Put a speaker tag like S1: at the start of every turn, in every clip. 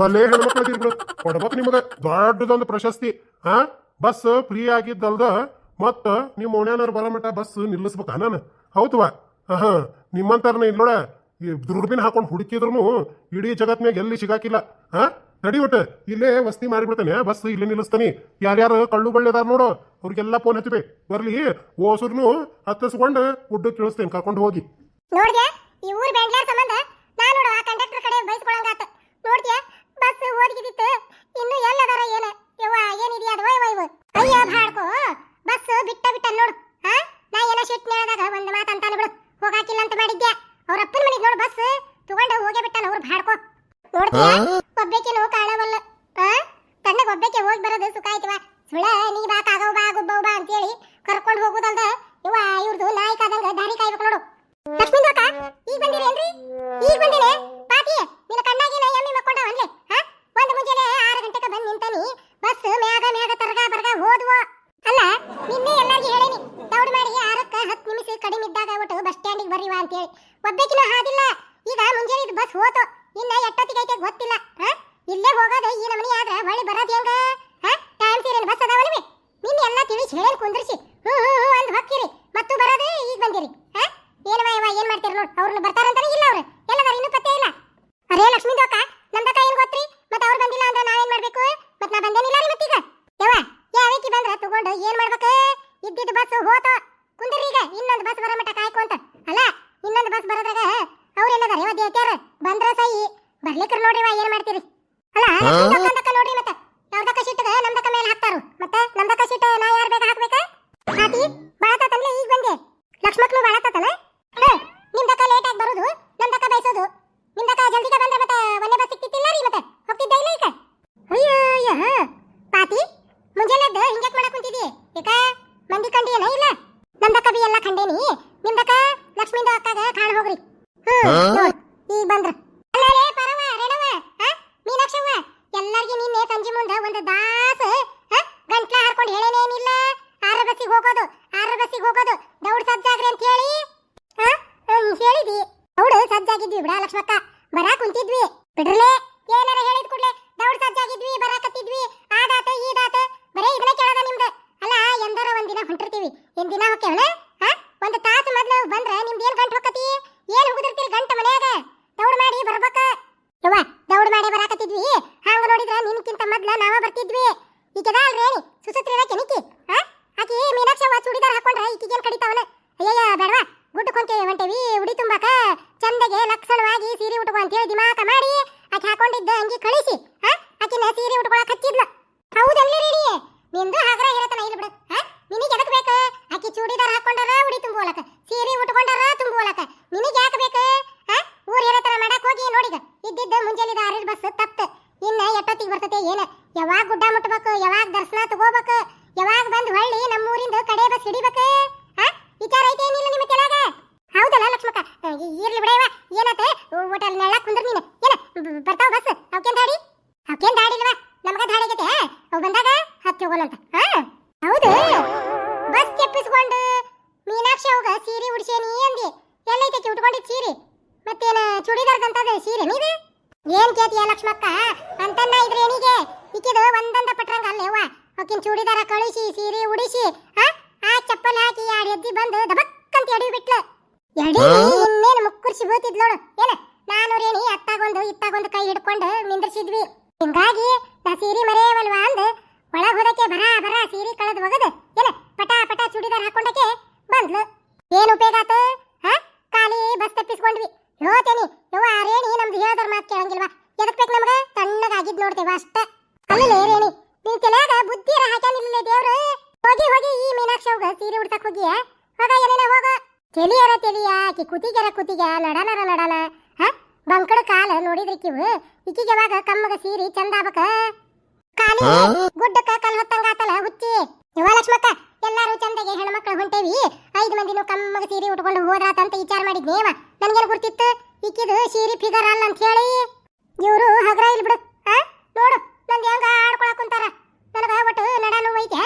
S1: ಬಲ್ಲೆ ಹೆಣ್ಮಕ್ಳು ಬಿಡು ಕೊಡ್ಬೇಕು ನಿಮಗೆ? ದೊಡ್ಡದೊಂದು ಪ್ರಶಸ್ತಿ. ಹಾ ಬಸ್ ಫ್ರೀ ಆಗಿದ್ದಲ್ದ ಮತ್ತ ನಿಮ್ಮ ಓಣ್ಯಾನವ್ರು ಬರೋ ಬಸ್ ನಿಲ್ಲಿಸ್ಬೇಕ ನಾನು? ಹೌದವಾ ಹಾ ನಿಮ್ಮಂತಾರನ ಇಲ್ಲೋಡ ಈ ದುರ್ಬಿನ್ ಹಾಕೊಂಡು ಹುಡುಕಿದ್ರು ಇಡೀ ಜಗತ್ನಾಗ ಎಲ್ಲಿ ಸಿಗಾಕಿಲ್ಲ. ಹಾ ನಡಿ ಒಟ್ಟು. ಇಲ್ಲೇ ವಸ್ತಿ ಮಾಡಿಬಿಡ್ತಾನೆ. ಬಸ್ ಇಲ್ಲಿ ನಿಲ್ಲಿಸ್ತಾನೆ. ಯಾರ್ಯಾರು ಕಳ್ಳು ಬಳ್ಳಿದಾರ ನೋಡು. ಅವ್ರಿಗೆಲ್ಲ ಫೋನ್ ಹಚ್ಚಬೇ ಬರ್ಲಿ. ಓಸುರ್ನು ಹತ್ತಿಸ್ಕೊಂಡು ಉಡ್ಡು ತಿಳಿಸ್ತೇನೆ ಕರ್ಕೊಂಡು ಹೋಗಿ.
S2: ನೋಡಿ ಈ ಊರು ಬೆಂಗ್ಳೂರ್ ಸಂಬಂಧ, ನಾನು ಆ ಕಂಡಕ್ಟರ್ ಕಡೆ ಬೈಸ್ಕೊಳಂಗಾತ ನೋಡ್ದ್ಯಾ ಬಸ್ ಓದ್ಗಿದಿತ್ತು ಇನ್ನು ಎಲ್ಲದರ ಏನ? ಯವ್ವ, ಏನಿದೆಯಾ ಅದು? ವಯ್ ವಯ್ ಅಯ್ಯ ಭಾಡ್ಕೋ ಬಸ್ ಬಿಟ್ಟ ಬಿಟ್ಟ ನೋಡು. ಹಾ ನಾ ಏನೋ ಶಿಟ್ ನೇಳದಾಗ ಒಂದು ಮಾತು ಅಂತಾನೆ ಬಿಡು. ಹೋಗಾಕಿಲ್ಲ ಅಂತ ಮಾಡಿದ್ಯಾ? ಅವ್ರ ಅಪ್ಪನ ಮನೆಗೆ ನೋಡು ಬಸ್. ತಗೊಂಡು ಹೋಗೇ ಬಿಟ್ಟಾನ ಅವ್ರು ಮಾಡ್ಕೊ ನೋಡ್ದ್ಯಾ ಒಬ್ಬೇಕೇನು ಕಾಣವಲ್ಲ ಹಾ ತಣ್ಣಗ್ ಒಬ್ಬೇಕೆ ಹೋಗಿ ಬರೋದು ಸುಖ ಆಯ್ತವ ಸುಳ ನೀ ಬಾ ಕಾಗವ್ ಬಾ ಗುಬ್ಬವ್ ಬಾ ಅಂತೇಳಿ ಕರ್ಕೊಂಡು ಹೋಗುದಲ್ದ ಇವ ಇವ್ರದು ನಾಯಿ ಕಾದಂಗ ದಾರಿ ಕಾಯ್ಬೇಕು ನೋಡು ಲಕ್ಷ್ಮೀ ಅಕ್ಕ ಈಗ ಬಂದಿರೇನ್ರಿ ಈಗ ಬಂದಿರೆ ಪಾತಿ ನಿನ್ನ ಕಣ್ಣಾಗಿನ ಎಮ್ಮಿ ಮಕ್ಕೊಂಡವನ್ಲೆ ಹಾ ಒಂದು ಮುಂಜಾನೆ ಆರು ಗಂಟೆಗೆ ಬಂದು ನಿಂತಾನಿ ಬಸ್ ಮ್ಯಾಗ ಮ್ಯಾಗ ತರಗ ಬರಗ ಹೋದ್ವು ಅಲ್ಲ ನಿನ್ನೆ ಎಲ್ಲಾರ್ಗಿ ಹೇಳೇನಿ ದೌಡ್ ಮಾಡಿ ಆರಕ್ಕ ಹತ್ತು ನಿಮಿಷ ಕಡಿಮೆ ಇದ್ದಾಗ ಒಟ್ಟು ಬಸ್ ಸ್ಟ್ಯಾಂಡಿಗೆ ಬರ್ರಿವಾ ಅಂತೇಳಿ ಒಬ್ಬಕಿನ ಹಾದಿಲ್ಲ ಈಗ ಮುಂಜಾನೆ ಇದು ಬಸ್ ಹೋತು ಇನ್ನ ಎಷ್ಟೊತ್ತಿಗೆ ಐತೆ ಗೊತ್ತಿಲ್ಲ ಹಾ ಇಲ್ಲೇ ಹೋಗೋದು ಈ ನಮನಿ ಆದ್ರ ಹೊಳಿ ಬರೋದು ಹೆಂಗ ಹಾ ಟೈಮ್ ಸೀರಿಯಲ್ ಬಸ್ ಅದಾವಲ್ವೇ ಹೇಳಿ ಕುಂದ್ರಿಸಿ. ಹ್ಞೂ ಹ್ಞೂ ಹ್ಞೂ ಅಂದ್ ಹೊಕ್ಕಿರಿ ಮತ್ತು ಬರೋದೇ ಈಗ ಬಂದಿರಿ. ಹಾ? ಏನವ ಇವ ಏನ್ ಮಾಡ್ತೀರಿ ನೋಡ್. ಅವ್ರನ್ನ ಬರ್ತಾರಂತಾನೆ ಇಲ್ಲ ಅವ್ರು. ಎಲ್ಲದಾರ ಇನ್ನೂ ಪತ್ತೆ ಇಲ್ಲ. ಅರೇ, ಲಕ್ಷ್ಮೀ ದೋಕ ನಮ್ದಕ್ಕ ಏನ್ ಗೊತ್ತ್ರಿ? ಮತ್ತೆ ಅವ್ರು ಬಂದಿಲ್ಲ ಅಂದ್ರೆ ನಾವೇನ್ ಮಾಡ್ಬೇಕು? ಮತ್ ನಾ ಬಂದೇನಿಲ್ಲ ರೀ ಮತ್ತೀಗ? ಯವ ಯಾವಕ್ಕೆ ಬಂದ್ರ ತಗೊಂಡು ಏನ್ ಮಾಡ್ಬೇಕು? ಇದ್ದಿದ್ದು ಬಸ್ ಹೋತ. ಕುಂದ್ರಿ ಈಗ, ಇನ್ನೊಂದು ಬಸ್ ಬರೋ ಮಟ್ಟ ಕಾಯ್ಕೊಂತ ಅಲ್ಲ, ಇನ್ನೊಂದು ಬಸ್ ಬರೋದ್ರಾಗ ಅವ್ರೆಲ್ಲದಾರ ಇವ ದೇತ್ಯಾರ ಬಂದ್ರ ಸೈ ಬರ್ಲಿಕ್ರ ನೋಡ್ರಿ ಏನ್ ಮಾಡ್ತೀರಿ? ಅಲ್ಲ ನೋಡ್ರಿ ಮತ್ತ. ಯಾವ್ದಕ್ಕ ಶೀಟ್ ನಮ್ದಕ್ಕ ಮೇಲೆ ಹಾಕ್ತಾರು. ಮತ್ತೆ ನಮ್ದಕ್ಕ ಶೀಟ್ ನಾ ಯಾರ್ ಬೇಕಾ ಹಾಕ್ಬೇಕಾ? ಹಾಕಿ ಬಾಳತಾತನ್ಲೆ ಈಗ ಬಂದೆ. ಲಕ್ಷ್ಮಕ್ಳು ಬಾಳತಾತಲ್ಲ ಹೇ, ನಿಮ್ದಕ್ಕ ಲೇಟ್ ಆಗಿ ಬರೋದು ನಮ್ದಕ್ಕ ಬಯಸೋದು ನಿಮ್ದಕ್ಕ ಜಲ್ದಿಗೆ ಬಂದ್ರೆ ಮತ್ತೆ ಒಂದೇ ಬಸ್ ಸಿಕ್ತಿತ್ತಿಲ್ಲ ರೀ ಮತ್ತೆ ಹೋಗ್ತಿದ್ದ ಇಲ್ಲ ಈಗ ಅಯ್ಯೋ ಅಯ್ಯ ಪಾತಿ ಮುಂಜಾನೆ ಎದ್ದು ಹಿಂಗ್ಯಾಕ್ ಮಾಡಕ್ ಕುಂತಿದಿ ಏಕ ಮಂದಿ ಕಂಡಿಯೇನ ಇಲ್ಲ ನಮ್ದಕ್ಕ ಬಿ ಎಲ್ಲ ಖಂಡೇನಿ ನಿಮ್ದಕ್ಕ ಲಕ್ಷ್ಮೀದ ಅಕ್ಕಗ ಕಾಣ ಹೋಗ್ರಿ ಹ್ಮ್ ನೋಡ್ ಈಗ ಬಂದ್ರ ಅಲ್ಲೇ ಪರವ ರೇಣವ ಹಾ ಮೀನಾಕ್ಷವ್ವ ಎಲ್ಲಾರ್ಗಿ ನಿನ್ನೆ ಸಂಜೆ ಮುಂದೆ ಒಂದು ದಾಸ ಹಾ ಗಂಟ್ಲ ಹಾರ್ಕೊಂಡು ಹೇಳೇನೇನಿಲ್ಲ ಆರ ಬಸ್ಸಿಗೆ ಹೋಗೋದು ಆರ ಬಸ್ಸಿಗೆ ಹೋಗೋದು ದೌಡ್ ಸಜ್ಜಾಗ್ರಿ ಅಂತ ಹೇಳಿ ಹಾ ಹ್ಮ್, ಹೇಳಿದಿ ದೌಡ್ ಸಜ್ಜಾಗಿದ್ವಿ ಬಿಡ ಲಕ್ಷ್ಮಕ್ಕ ಬರಾ ಕುಂತಿದ್ವಿ ಬಿಡ್ರಲೆ ಏನಾರ ಹೇಳಿದ್ ಕೂಡ್ಲೆ ದೌಡ್ ಸಜ್ಜಾಗಿದ್ವಿ ಬರಾಕತ್ತಿದ್ವಿ ಆದಾತ ಈದಾತ ಬರೇ ಇದನ್ನ ಕೇಳದ ನಿಮ್ದು ಅಲ್ಲ ಎಂದರ ಒಂದಿನ ಹೊಂಟಿರ್ತೀವಿ ಏನ್ ದಿನ ಹೋಗ್ತೇವನ ಹಾ ಒಂದು ತಾಸು ಮೊದ್ಲು ಬಂದ್ರ ನಿಮ್ದು ಏನ್ ಗಂಟು ಹೋಗತಿ ಏನ್ ಹುಗುದಿರ್ತೀರಿ ಗಂಟ ಮನ್ಯಾಗ ದೌಡ್ ಮಾಡಿ ಬರ್ಬೇಕ ಯವ್ವ ದೌಡ್ ಮಾಡಿ ಬರಾಕತ್ತಿದ್ವಿ ಹಂಗ ನೋಡಿದ್ರ ನಿನ್ಕಿಂತ ಮೊದ್ಲ ನಾವ ಬರ್ತಿದ್ವಿ ಈಕೆದ ಅಲ್ರಿ ಸುಸತ್ರಿದ ಕೆನಿಕಿ ಹಾ ಆಕಿ ಮೀನಾಕ್ಷವ್ವ ಚೂಡಿದಾರ್ ಹಾಕೊಂಡ್ರ ಈಕಿಗೇನ್ ಕಡಿತಾವನ ಅಯ್ಯಯ್ಯ ಬೇಡವಾ ಗುಡ್ಡು ಕೊಂತೇವೆ ಹೊಂಟೇವಿ ಉಡಿ ತುಂಬಾಕ ಚಂದಗೆ ಲಕ್ಷಣವಾಗಿ ಸೀರೆ ಉಟ್ಕೊ ಅಂತ ಹೇಳಿ ದಿಮಾಕ ಮಾಡಿ ಆಕೆ ಹಾಕೊಂಡಿದ್ದ ಅಂಗಿ ಕಳಿಸಿ ಹಾ ಆಕಿನ ಸೀರೆ ಉಟ್ಕೊಳಕ್ ಹಚ್ಚಿದ್ಲ. ಹೌದಲ್ಲ ರೀ ನಿಂದು ಹಾಗರ ಇರತನ ಇಲ್ಲಿ ಬಿಡು ಹಾ ನಿನಗೆ ಎದಕ್ ಬೇಕು? ಆಕಿ ಚೂಡಿದಾರ ಹಾಕೊಂಡಾರ, ಉಡಿ ತುಂಬೋಲಕ ಸೀರೆ ಉಟ್ಕೊಂಡಾರ ತುಂಬೋಲಕ ನಿನಗೆ ಯಾಕೆ ಬೇಕು? ಹಾ ಊರ್ ಇರತನ ಮಾಡಕ್ ಹೋಗಿ ನೋಡಿಗ ಇದ್ದಿದ್ದ ಮುಂಜಾನೆ ಆರಿದ ಬಸ್ ತಪ್ಪ ಇನ್ನ ಎಷ್ಟೊತ್ತಿಗೆ ಬರ್ತತೆ ಏನ? ಯಾವಾಗ ಗುಡ್ಡ ಮುಟ್ಬೇಕು? ಯಾವಾಗ ದರ್ಶನ ತಗೋಬೇಕು? ಯಾವಾಗ ಬಂದು ಹೊಳ್ಳಿ ನಮ್ಮೂರಿಂದ ಕಡೆ ಬಸ್ ಹಿಡಿಬೇಕು? ಹಾ ವಿಚಾರ ಐತೆ ಏನಿಲ್ಲ ನಿಮ್ಮ ತೆಲಾಗ ಹೌದಲ್ಲ ಲಕ್ಷ್ಮಕ್ಕ ಅ, ಇ- ಇರ್ಲಿ ಬಿಡವ ಏನತ್ತೆ ಹೋಟೆಲ್ ನೆಳ ಕುಂದ್ರ ನೀನು. ಏನ ಬರ್ತಾವ ಬಸ್? ಅವಕೇನ್ ದಾಡಿ? ಅವಕೇನ್ ದಾಡಿ ಇಲ್ವಾ? ನಮಗ ದಾಡಿ ಆಗೈತೆ ಅವ್ ಬಂದಾಗ ಹತ್ತಿ ಹೋಗೋಣಂತ ಹಾ? ಹೌದು. ಬಸ್ ಕೆಪ್ಪಿಸ್ಕೊಂಡು ಮೀನಾಕ್ಷಿ ಅವಾಗ ಸೀರೆ ಉಡ್ಸೇನಿ ಅಂದಿ. ಎಲ್ಲೈತೆ ಉಟ್ಕೊಂಡಿದ್ ಸೀರೆ? ಮತ್ತೇನ ಚೂಡಿದಾರ್ದಂತದ ಸೀರೆ ನೀದು? ಏನ್ ಕೇತಿಯ ಲಕ್ಷ್ಮಕ್ಕ? ಅಂತನ್ನ ಇದ್ರೆ ಏನಿಗೆ ಇಕ್ಕಿದು ಒಂದಂದ ಪಟ್ರಂಗ ಅಲ್ಲೇವ್ವ ಅವಕಿನ್ ಚೂಡಿದಾರ ಕಳಿಸಿ ಸೀರೆ ಉಡಿಸಿ ಆ ಚಪ್ಪಲ್ ಹಾಕಿ ಎರಡು ಎದ್ದಿ ಬಂದು ದಬಕ್ ಅಂತ ಎಡಿ ಬಿಟ್ಲ. ಇನ್ನೇನು ಮುಕ್ಕುರ್ಸಿ ಬೀಳ್ತಿದ್ ನೋಡು. ಏನ? ನಾನು ರೇಣಿ ಅತ್ತಾಗೊಂದು ಇತ್ತಾಗೊಂದು ಕೈ ಹಿಡ್ಕೊಂಡು ನಿಂದ್ರಿಸಿದ್ವಿ. ಹಿಂಗಾಗಿ ನಾ ಸೀರಿ ಮರೆಯವಲ್ವಾ ಅಂದ್ ಒಳಗ್ ಹೋದಕ್ಕೆ ಬರ ಬರ ಸೀರಿ ಕಳೆದು ಒಗದು ಏನ? ಪಟ ಪಟ ಚೂಡಿದಾರ ಹಾಕೊಂಡಕ್ಕೆ ಬಂದ್ಲು. ಏನ್ ಉಪಯೋಗ ಆತು? ಹಾ? ಖಾಲಿ ಬಸ್ ತಪ್ಪಿಸ್ಕೊಂಡ್ವಿ. ಹೇಳ್ತೇನಿ ಯವ್ವ ರೇಣಿ ನಮ್ದು ಹೇಳ್ದವ್ರ ಮಾತು ಕೇಳಂಗಿಲ್ವಾ? ಎದಕ್ ಬೇಕು ನಮ್ಗ? ತಣ್ಣಗಾಗಿದ್ ನೋಡ್ತೇವ ಅಷ್ಟ. ಅಲ್ಲೇ ರೇಣಿ ನೀನ್ ತಲ್ಯಾಗ ಬುದ್ಧಿರ ಹಾಕ್ಯಾನಿಲ್ಲ ದೇವ್ರು? ಹೋಗಿ ಹೋಗಿ ಈ ಮೀನಾಕ್ಷಿ ಹೋಗ ಸೀರೆ ಉಡ್ಸಕ್ ಹೋಗಿ ಹೋಗ ಏನೇನ ಹೋಗ. ತೆಲಿಯರ ತೆಲಿಯ ಆಕಿ ಕುತಿಗೆರ ಕುತಿಗ ನಡನರ ನಡನ ಹ? ಬಂಕಡ ಕಾಲ ನೋಡಿದ್ರಿ ಕಿವು. ಯಾವಾಗ ಕಮ್ಮಗ ಸೀರಿ ಚಂದ ಆಗ್ಬೇಕ? ಕಾಲಿ ಗುಡ್ಡಕ್ಕ ಕಲ್ ಹೊತ್ತಂಗಾತಲ ಹುಚ್ಚಿ. ಯುವ ಲಕ್ಷ್ಮಕ್ಕ ಎಲ್ಲಾರು ಚಂದಗೆ ಹೆಣ್ಮಕ್ಳು ಹೊಂಟೇವಿ. ಐದು ಮಂದಿನೂ ಕಮ್ಮಗ ಸೀರೆ ಉಟ್ಕೊಂಡು ಹೋದ್ರಾತಂತ ವಿಚಾರ ಮಾಡಿದ್ನೇವ ನನ್ಗೇನ್ ಗುರ್ತಿತ್ತು? ಇಕ್ಕಿದು ಸೀರಿ ಫಿಗರ್ ಅಲ್ಲ ಅಂತ ಹೇಳಿ. ಇವರು ಹಗ್ರ ಇಲ್ ಬಿಡು. ಆ ನೋಡು ನಂದು ಹೆಂಗ ಆಡ್ಕೊಳಕ್ ಕುಂತಾರ. ನನಗ ಒಟ್ಟು ನಡಾನು ಐತೆ.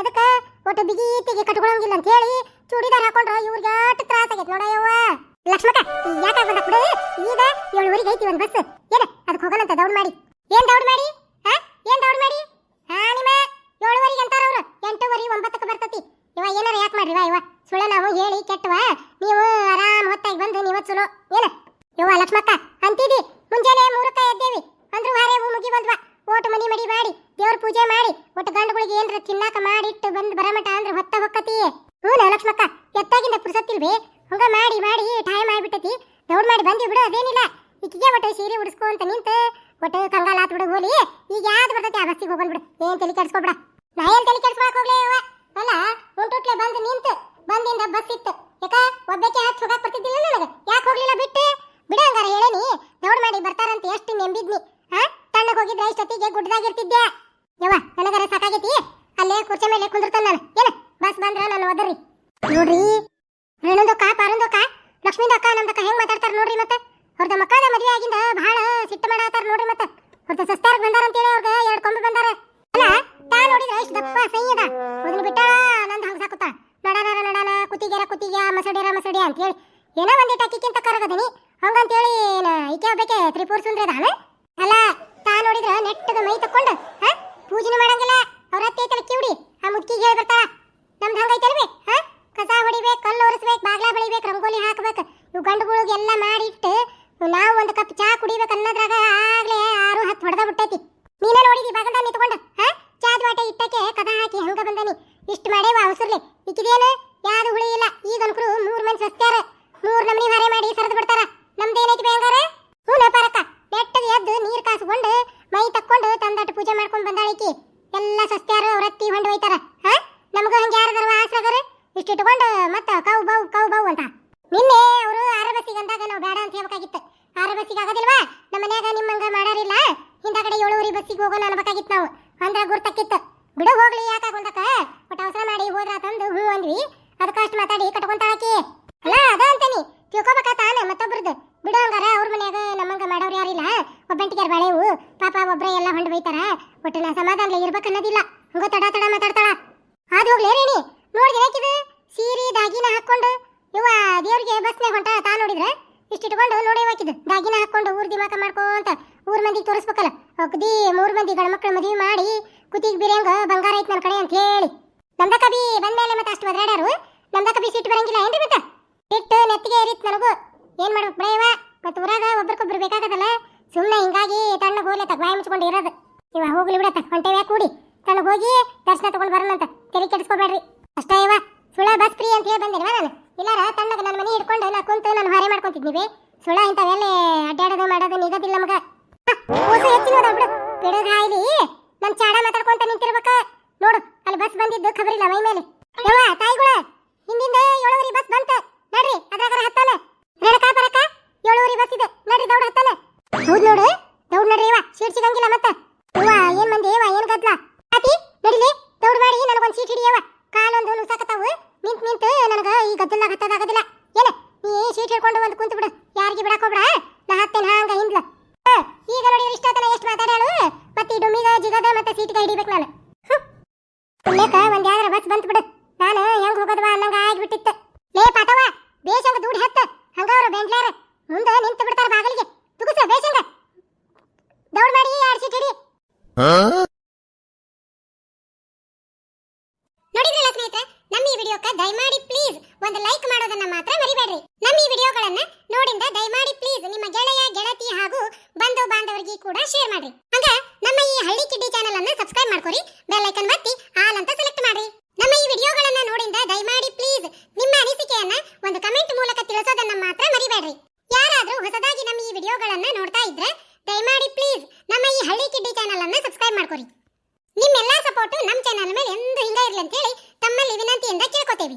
S2: ಅದಕ್ಕ ಒಟ್ಟು ಬಿಗೀತಿಗೆ ಕಟ್ಕೊಳಂಗಿಲ್ಲ ಅಂತ ಹೇಳಿ. ಚೂಡಿದಾರ ಹಾಕೊಂಡ್ರ ಇವ್ರಿಗೆ ಎಷ್ಟು ತ್ರಾಸ ಆಗೈತೆ ಯವ್ವ ಲಕ್ಷ್ಮಕ್ಕ ಯಾಕೆ ಬಂದ ಬಿಡು? ಈಗ ಏಳುವರೆಗೆ ಐತಿ ಒಂದು ಬಸ್. ಏನ ಅದಕ್ಕೆ ಹೋಗಲ್ಲ ಅಂತ ದೌಡ್ ಮಾಡಿ. ಏನ್ ದೌಡ್ ಮಾಡಿ? ಹಾ? ಏನ್ ದೌಡ್ ಮಾಡಿ? ಹಾ, ನಿಮ್ಮ ಏಳುವರೆಗೆ ಅಂತಾರ ಅವರು. ಎಂಟೂವರೆ, ಒಂಬತ್ತಕ್ಕೆ ಬರ್ತತಿ. ಇವ ಏನಾರ ಯಾಕೆ ಮಾಡ್ರಿ ಇವ ಸುಳ್ಳ ನಾವು ಹೇಳಿ ಕೆಟ್ಟವ ನೀವು ಆರಾಮ ಹೊತ್ತಾಗಿ ಬಂದು ನೀವು ಚಲೋ ಏನ? ಯವ್ವ ಲಕ್ಷ್ಮಕ್ಕ, ಅಂತಿದಿ. ಮುಂಜಾನೆ ಮೂರಕ್ಕ ಎದ್ದೇವಿ. ಅಂದ್ರೂ ವಾರೇ ಮುಗಿ ಬಂದ್ವಾ ಓಟು ಮನಿ ಮಡಿ ಮಾಡಿ. ದೇವ್ರ ಪೂಜೆ ಮಾಡಿ, ಒಟ್ಟು ಗಂಡುಗಳಿಗೆ ಏನ್ರ ತಿನ್ನಾಕ ಮಾಡಿಟ್ಟು ಬಂದು ಬರಮಟ ಅಂದ್ರೆ ಹೊತ್ತ ಹೊಕ್ಕತಿ ಹ್ಞೂ ಲಕ್ಷ್ಮಕ್ಕ, ಎತ್ತಾಗಿಂದ ಪುರ್ಸತ್ತಿಲ್ವಿ? ಹಂಗ ಮಾಡಿ ಮಾಡಿ ಟೈಮ್ ಆಗಿಬಿಟ್ಟತಿ. ದೌಡ್ ಮಾಡಿ ಬಂದಿ ಬಿಡು, ಅದೇನಿಲ್ಲ. ಈಕಿಗೆ ಒಟ್ಟು ಸೀರೆ ಉಡಿಸ್ಕೊಂತ ನಿಂತ ಒಟ್ಟು ಕಂಗಾಲ ಆತ್ ಬಿಡು, ಹೋಲಿ. ಈಗ ಯಾವ್ದು ಬರ್ತೈತಿ ಆ ಬಸ್ಸಿಗೆ ಹೋಗ್ಬಿಡು ಏನ್ ತಲೆ ಕೆಡ್ಸ್ಕೊಬಿಡ. ನಾ ಏನ್ ತಲೆ ಕೆಡ್ಸ್ಕೊಳಕ್ ಹೋಗ್ಲೇ ಯವ್ವ ಅಲ್ಲ, ಉಂಟುಟ್ಲೆ ಬಂದು ನಿಂತು, ಬಂದಿಂದ ಬಸ್ ಇತ್ತು. ಯಾಕ? ಒಬ್ಬಕ್ಕೆ ಹತ್ತು ಹೋಗಕ್ ಬರ್ತಿದ್ದಿಲ್ಲ ನನಗೆ. ಯಾಕೆ ಹೋಗ್ಲಿಲ್ಲ ಬಿಟ್ಟು? ಬಿಡು ಹಂಗಾರ, ಹೇಳೇನಿ. ದೌಡ್ ಮಾಡಿ ಬರ್ತಾರಂತ ಎಷ್ಟು ನೆಂಬಿದ್ನಿ. ಹಾ ತಣ್ಣಗೆ ಹೋಗಿದ್ರೆ ಇಷ್ಟೊತ್ತಿಗೆ ಗುಡ್ಡದಾಗಿರ್ತಿದ್ದೆ ಯವ್ವ ನನಗರ ಸಾಕಾಗೈತಿ? ಅಲ್ಲೇ ಕುರ್ಚಿ ಮೇಲೆ ಕುಂದಿರ್ತಾನ ನಾನು. ಏನು? ಬಸ್ ಬಂದ್ರ ನಾನು ಓದರಿ ನೋಡ್ರಿ ರೇಣುದಕ್ಕ ಲಕ್ಷ್ಮೀನ ಅಕ್ಕ ನಮ್ದಕ್ಕ ಹೆಂಗ್ ಮಾತಾಡ್ತಾರ ನೋಡ್ರಿ ಮತ್ತೆ? ಅವ್ರದ ಮಕ್ಕಳ ಮದುವೆ ಆಗಿಂದ ಬಹಳ ಸಿಟ್ಟು ಮಾಡಾತಾರ ನೋಡ್ರಿ ಮತ್ತೆ? ಅವ್ರದ ಸಸ್ತಾರ ಬಂದಾರ ಅಂತೇಳಿ ಅವ್ರಿಗೆ ಎರಡು ಕೊಂಬು ಬಂದಾರ. ಅಲ್ಲ, ತಾ ನೋಡಿದ್ರೆ ಎಷ್ಟು ದಪ್ಪ ಸೈಯದ ಮೊದಲು ಬಿಟ್ಟ ನಂದು ಹಂಗ ಸಾಕುತ್ತ. ನಡಾನ ನಡಾನ, ಕುತ್ತಿಗೆರ ಕುತ್ತಿಗೆ ಮಸಡಿರ ಮಸಡಿ ಅಂತೇಳಿ. ಏನೋ ಒಂದಿಟ್ಟು ಅಕ್ಕಿಕ್ಕಿಂತ ಕರಗದನಿ. ಹಂಗಂತೇಳಿ ಈಕೆ ಬೇಕೆ ತ್ರಿಪುರ ಸುಂದ್ರಿ ಅದಾನ ಅಲ್ಲ ತಾ ನೋಡಿದ್ರ ನೆಟ್ಟಗ ಮೈ ತಕ್ಕೊಂಡು ಹಾ ಪೂಜೆನೂ ಮಾಡಂಗಿಲ್ಲ ಅವ್ರ ಅತ್ತೆ ಐತಲ್ಲ ಕಿವಿಡಿ ಆ ಮುದ್ಕಿಗೆ ಹೇಳಿ ಬರ್ತಾಳ ನಮ್ದು ಹಂಗೈತಲ್ವಿ ಹಾ ಕಸ ಹೊಡಿಬೇಕು ಕಲ್ಲು ಒರೆಸ್ಬೇಕು ಬಾಗ್ಲ ಬೆಳಿಬೇಕು ರಂಗೋಲಿ ಹಾಕ್ಬೇಕು ಇವು ಗಂಡುಗಳಿಗೆ ಎಲ್ಲ ಮಾಡಿಟ್ಟು ನಾವು ಒಂದು ಕಪ್ ಚಾ ಕುಡಿಬೇಕು ಅನ್ನೋದ್ರಾಗ ಆಗ್ಲೇ ಆರು ಹತ್ತು ಹೊಡೆದ ಬಿಟ್ಟೈತಿ ನೀನೇ ನೋಡಿದಿ ಬಾಗಲ್ದ ನಿಂತ್ಕೊಂಡು ಹಾ ಚಾದ್ ವಾಟೆ ಇಟ್ಟಕ್ಕೆ ಕದ ಹಾಕಿ ಹಂಗ ಬಂದನಿ ಇಷ್ಟು ಮಾಡೇವ ಅವಸರ್ಲಿ ಇಕ್ಕಿದೇನು? ಯಾರು ಹುಳಿ ಇಲ್ಲ. ಈಗ ಅನ್ಕರು ಮೂರು ಮಂದಿ ಸಸ್ತ್ಯಾರ ಮೂರ್ ನಮನಿ ಭಾರೆ ಮಾಡಿ ಸರದ್ ಬಿಡ್ತಾರ ನಮ್ದೇನೈತಿ ಬೇಂಗಾರ ಹ್ಞೂ ಪಾರಕ್ಕ ನೆಟ್ಟಗೆ ಎದ್ದು ನೀರ್ ಕಾಸ್ಕೊಂಡು ಮೈ ತಕ್ಕೊಂಡು ತಂದಟ್ಟು ಪೂಜೆ ಮಾಡ್ಕೊಂಡು ಬಂದಾಳಿಕಿ ಎಲ್ಲ ಸಸ್ತ್ಯಾರು ಅವ್ರ ಅತ್ತಿ ಹೊಂಡು ಒಯ್ತಾರ ಹಾ ನಮಗ ಹಂಗ ಯಾರದಾರ ಆಸರಗರ ಇಷ್ಟು ಇಟ್ಕೊಂಡು ಮತ್ತ ಕೌ ಬೌ ಕೌ ಬೌ ಅಂತ ನಿನ್ನೆ ಅವರು ಆರ ಬಸ್ಸಿಗೆ ಅಂದಾಗ ನಾವು ಬೇಡ ಅಂತ ಹೇಳ್ಬೇಕಾಗಿತ್ತು ಆರ ಬಸ್ಸಿಗೆ ಆಗೋದಿಲ್ವಾ ನಮ್ಮ ಮನ್ಯಾಗ ನಿಮ್ಮಂಗ ಮಾಡಾರಿಲ್ಲ ಹಿಂದಗಡೆ ಏಳುವರೆ ಬಸ್ಸಿಗೆ ಹೋಗೋಣ ಅನ್ಬೇಕಾಗಿತ್ತು ನಾವು ಅಂದ್ರ ಗುರ್ತಕ್ಕಿತ್ತು ಬಿಡು ಹೋಗ್ಲಿ ಯಾಕಾಗೊಂದಕ್ಕ ಒಟ್ಟು ಅವಸರ ಮಾಡಿ ಹೋದ್ರ ತಂದು ಹ್ಞೂ ಅಂದ್ವಿ ಅದಕ್ಕಷ್ಟು ಮಾತಾಡಿ ಕಟ್ಕೊಂತಾಳಕಿ ಅಲ್ಲ ಅದ ಅಂತೀನಿ ತಿಳ್ಕೊಬೇಕ ತಾನೆ ಮತ್ತೊಬ್ರದ್ದು ಬಿಡು ಹಂಗಾರ ಅವ್ರ ಮನ್ಯಾಗ ನಮ್ಮಂಗ ಮಾಡೋರು ಯಾರಿಲ್ಲ ಬಾಳೆವು ಪಾಪ ಒಬ್ರೇ ಎಲ್ಲ ಹೊಂಡ್ ಬೈತಾರ? ಒಟ್ಟಿನ ಸಮಾಧಾನ ಇರ್ಬೇಕನ್ನೋದಿಲ್ಲ ಹಂಗ ತಡ ತಡ ಮಾತಾಡ್ತಾಳ. ಅದು ಹೋಗ್ಲೇ ರೇಣಿ ನೋಡಿದ್ರೆ ಸೀರೆ, ದಾಗಿನ ಹಾಕೊಂಡು ಇವ ದೇವ್ರಿಗೆ ಬಸ್ನಾಗ ಹೊಂಟ ತಾ ನೋಡಿದ್ರೆ? ಇಷ್ಟು ಇಟ್ಕೊಂಡು ನೋಡಿ ಹಾಕಿದ್ದು? ದಾಗಿನ ಹಾಕೊಂಡು ಊರ್ ದಿಮಾಕ ಮಾಡ್ಕೊಂತ ಊರ್ ಮಂದಿಗೆ ತೋರಿಸ್ಬೇಕಲ್ಲ? ಅಗ್ದಿ ಮೂರ್ ಮಂದಿ ಗಂಡ ಮಕ್ಳು ಮದುವೆ ಮಾಡಿ ಕುತ್ತಿಗೆ ಬಿರಿಯಂಗ ಬಂಗಾರ ಐತ್ ನನ್ನ ಕಡೆ ಅಂತ ಹೇಳಿ. ನಂದ ಕಬಿ ಬಂದ್ಮೇಲೆ ಮತ್ತೆ ಅಷ್ಟು ಒದ್ರಾಡ್ಯಾರು. ನಂದ ಕಬಿ ಸಿಟ್ಟು ಬರಂಗಿಲ್ಲ ಏನ್ರಿ ಮತ್ತೆ? ಸಿಟ್ಟು ನೆತ್ತಿಗೆ ಏರಿತ್ ನನಗೂ. ಏನ್ ಮಾಡ್ಬೇಕು ಬ್ರೇವ ಮತ್ತೆ ಊರಾಗ ಒಬ್ರಿಗೊಬ್ರು ಬೇಕಾಗದಲ್ಲ? ಸುಮ್ಮನೆ ಹಿಂಗಾಗಿ ತಣ್ಣಗೆ ಹೋಗ್ಲಿ ತಗ ಬಾಯಿ ಮುಚ್ಕೊಂಡು ಇರೋದು. ಇವ ಹೋಗ್ಲಿ ಬಿಡತ್ತ ಹೊಂಟೇವ್ಯಾ ಕೂಡಿ. ತಣ್ಣಗೆ ಹೋಗಿ ದರ್ಶನ ತಗೊಂಡ್ ಬರೋಣಂತ ತಲೆ ಕೆಡಿಸ್ಕೋಬೇಡ್ರಿ. ಅಷ್ಟೇ ಇವ, ಸುಳ ಬಸ್ ಫ್ರೀ ಅಂತ ಹೇಳಿ ಬಂದೇನಿವ ನಾನು? ಇಲ್ಲಾರ, ತಣ್ಣಗೆ ನನ್ನ ಮನೆ ಹಿಡ್ಕೊಂಡು ನಾ ಕುಂತು ನಾನು ಹೊರೆ ಮಾಡ್ಕೊಂತಿದ್ನಿವಿ? ಸುಳ ಇಂಥವೆಲ್ಲ ಅಡ್ಡಾಡೋದು ಮಾಡೋದು ನಿಗೋದಿಲ್ಲ ನಮಗ ಹೊಸ ಹೆಚ್ಚಿನ ಬಿಡು. ಬಿಡೋದ ಇಲ್ಲಿ ನಮ್ ಚಾಡ ಮಾತಾಡ್ಕೊಂತ ನಿಂತಿರ್ಬೇಕ. ನೋಡು, ಅಲ್ಲಿ ಬಸ್ ಬಂದಿದ್ದು ಖಬರಿಲ್ಲ ಮೈ ಮೇಲೆ. ತಾಯಿಗಳ, ಹಿಂದಿಂದ ಏಳುವರೆ ಬಸ್ ಬಂತ. ನಡ್ರಿ ಅದ್ರಾಗ ಹತ್ತಾನ. ರೇಣಕ ಬರಕ ಏಳುವರೆ ಬಸ್ ಇದೆ. ನಡ್ರಿ, ದೌಡ್ ಹತ್ತಾನ. ಹೌದ್ ನೋಡು ದೌಡ್ ನಡ್ರಿ ಇವ, ಸೀಟ್ ಸಿಗಂಗಿಲ್ಲ ಮತ್ತ. ಇವ ಏನ್ ಮಂದಿ ಇವ, ಏನ್ ಗದ್ಲ? ಅತಿ ನಡಿಲಿ, ದೌಡ್ ಮಾಡಿ ನನಗೊಂದ್ ಸೀಟ್ ಹಿಡಿಯವ ಕಾಲೊಂದು ನುಸಾಕತ್ತಾವು. ನಿಂತ್ ನಿಂತು ನನಗ ಈ ಗದ್ದಲ ಹತ್ತದಾಗದಿಲ್ಲ ಏನ, ನೀ ಸೀಟ್ ಹಿಡ್ಕೊಂಡು ಒಂದು ಕುಂತ ಬಿಡು. ಯಾರಿಗೆ ಬಿಡಕ್ ಹೋಗ್ಬೇಡ ನಾ ಹತ್ತೇನ ಹಂಗ ಹಿಂದ್ಲ. ಈಗ ನೋಡಿ ಇಷ್ಟೊತ್ತನ ಎಷ್ಟು ಮಾತಾಡ್ಯಾಳು. ಮತ್ತೆ ಈ ಡುಮ್ಮಿಗ, ಜಿಗದ ಮತ್ತೆ ಸೀಟ್ಗೆ ಹಿಡಿಬೇಕು ನಾನು. ಉಲ್ಲೇಖ ಒಂದ್ ಯಾವ್ದಾರ ಬಸ್ ಬಂತ್ ಬಿಡು ನಾನು ಹೆಂಗ್ ಹೋಗೋದವ ಅನ್ನಂಗ ಆಗ್ಬಿಟ್ಟಿತ್ತು ಲೇ ಪಾತವ ಬೇಷಂಗ ದುಡ್ಡು ಹತ್ತ ಹಂಗ ಅವ್ರು ಬೆಂಗ್ಳೂರ ಮುಂದೆ ನಿಂತು ಬಿಡ್ತಾರ ಬಾಗಿಲಿಗೆ ತುಗುಸ ಬೇಷಂಗ ದೌಡ್ ಮಾಡಿ ಎರಡು ಸೀಟ್ ಹಿಡಿ ನೋಡಿದ್ರಲ್ಲ ಸ್ನೇಹಿತರೆ ನಮ್ಮ ಈ ವಿಡಿಯೋಕ್ಕೆ ದಯಮಾಡಿ ಪ್ಲೀಸ್ ಒಂದು ಲೈಕ್ ಮಾಡೋದನ್ನ ಮಾತ್ರ ಮರಿಬೇಡ್ರಿ. ನಮ್ಮ ಈ ವಿಡಿಯೋಗಳನ್ನ ನೋಡಿಂದ ದಯಮಾಡಿ ಪ್ಲೀಸ್ ನಿಮ್ಮ ಗೆಳೆಯ, ಗೆಳತಿ ಹಾಗೂ ಬಂಧು ಬಾಂಧವರಿಗೆ ಕೂಡ ಶೇರ್ ಮಾಡ್ರಿ. ಹಂಗ ನಮ್ಮ ಈ ಹಳ್ಳಿ ಕಿಡ್ಡಿ ಚಾನೆಲ್ ಅನ್ನ ಸಬ್ಸ್ಕ್ರೈಬ್ ಮಾಡ್ಕೊರಿ ಬೆಲ್ ಐಕನ್ ಒತ್ತಿ, ಆಲ್ ಅಂತ ಸೆಲೆಕ್ಟ್ ಮಾಡ್ರಿ. ನಮ್ಮ ಈ ವಿಡಿಯೋಗಳನ್ನ ನೋಡಿಂದ ದಯಮಾಡಿ ಪ್ಲೀಸ್ ನಿಮ್ಮ ಅನಿಸಿಕೆಯನ್ನ ಒಂದು ಕಮೆಂಟ್ ಮೂಲಕ ತಿಳಿಸೋದನ್ನ ಮಾತ್ರ ಮರಿಬೇಡ್ರಿ. ಯಾರಾದ್ರೂ ಹೊಸದಾಗಿ ನಮ್ಮ ಈ ವಿಡಿಯೋಗಳನ್ನ ನೋಡ್ತಾ ಇದ್ರೆ ದಯಮಾಡಿ ಪ್ಲೀಸ್ ನಮ್ಮ ಈ ಹಳ್ಳಿ ಕಿಡ್ಡಿ ಚಾನೆಲ್ ಅನ್ನ ಸಬ್ಸ್ಕ್ರೈಬ್ ಮಾಡ್ಕೊರಿ. ನಿಮ್ಮೆಲ್ಲಾ ಸಪೋರ್ಟ್ ನಮ್ಮ ಚಾನೆಲ್ ಮೇಲೆ ಎಂದು ಹಿಂಗ ಇರ್ಲಿ ಅಂತ ಹೇಳಿ ತಮ್ಮಲ್ಲಿ ವಿನಂತಿಯಿಂದ ಕೇಳ್ಕೊತೇವೆ.